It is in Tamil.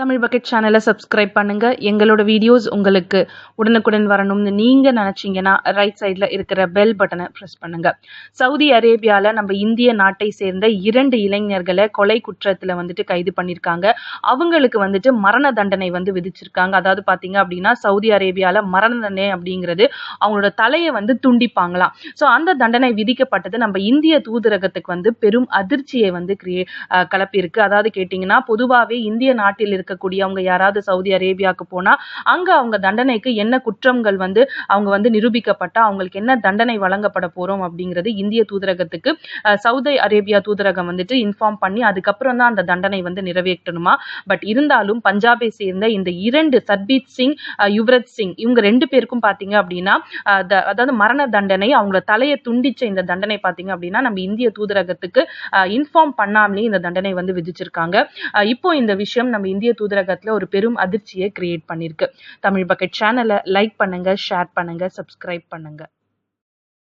தமிழ் பக்கெட் சேனலை சப்ஸ்கிரைப் பண்ணுங்க. எங்களோட வீடியோஸ் உங்களுக்கு உடனுக்குடன் வரணும்னு நீங்க நினைச்சீங்கன்னா ரைட் சைடில் இருக்கிற பெல் பட்டனை ப்ரெஸ் பண்ணுங்க. சவுதி அரேபியாவில் நம்ம இந்திய நாட்டை சேர்ந்த இரண்டு இளைஞர்களை கொலை குற்றத்தில் வந்துட்டு கைது பண்ணியிருக்காங்க அவங்களுக்கு வந்துட்டு மரண தண்டனை வந்து விதிச்சிருக்காங்க. அதாவது பார்த்தீங்க அப்படின்னா சவுதி அரேபியாவில் மரண தண்டனை அப்படிங்கிறது அவங்களோட தலையை வந்து துண்டிப்பாங்களாம். ஸோ அந்த தண்டனை விதிக்கப்பட்டது நம்ம இந்திய தூதரகத்துக்கு வந்து பெரும் அதிர்ச்சியை வந்து கிரியே கலப்பியிருக்கு அதாவது கேட்டிங்கன்னா பொதுவாகவே இந்திய நாட்டில் இருக்கக்கூடியவங்க யாராவது சவுதி அரேபியாவுக்கு போனால் அங்கே அவங்க தண்டனைக்கு என்ன குற்றங்கள் வந்து அவங்க வந்து நிரூபிக்கப்பட்டால் அவங்களுக்கு என்ன தண்டனை வழங்கப்பட போகிறோம் அப்படிங்கிறது இந்திய தூதரகத்துக்கு சவுதி அரேபியா தூதரகம் வந்துட்டு இன்ஃபார்ம் பண்ணி அதுக்கப்புறம் தான் அந்த தண்டனை வந்து நிறைவேற்றணுமா? பட் இருந்தாலும் பஞ்சாபை சேர்ந்த இந்த இரண்டு சர்பீத் சிங் அஹ், யுவராஜ் சிங் இவங்க ரெண்டு பேருக்கும் பார்த்தீங்க அப்படின்னா அதாவது மரண தண்டனை அவங்கள தலையை துண்டிச்ச இந்த தண்டனை பார்த்தீங்க அப்படின்னா நம்ம இந்திய தூதரகத்துக்கு இன்ஃபார்ம் பண்ணாமலே இந்த தண்டனை வந்து விதிச்சிருக்காங்க. இப்போ இந்த விஷயம் நம்ம இந்திய தூதரகத்தில் ஒரு பெரும் அதிர்ச்சியை கிரியேட் பண்ணியிருக்கு தமிழ் பக்கெட் சேனலை லைக் பண்ணுங்க ஷேர் பண்ணுங்க சப்ஸ்கிரைப் பண்ணுங்க.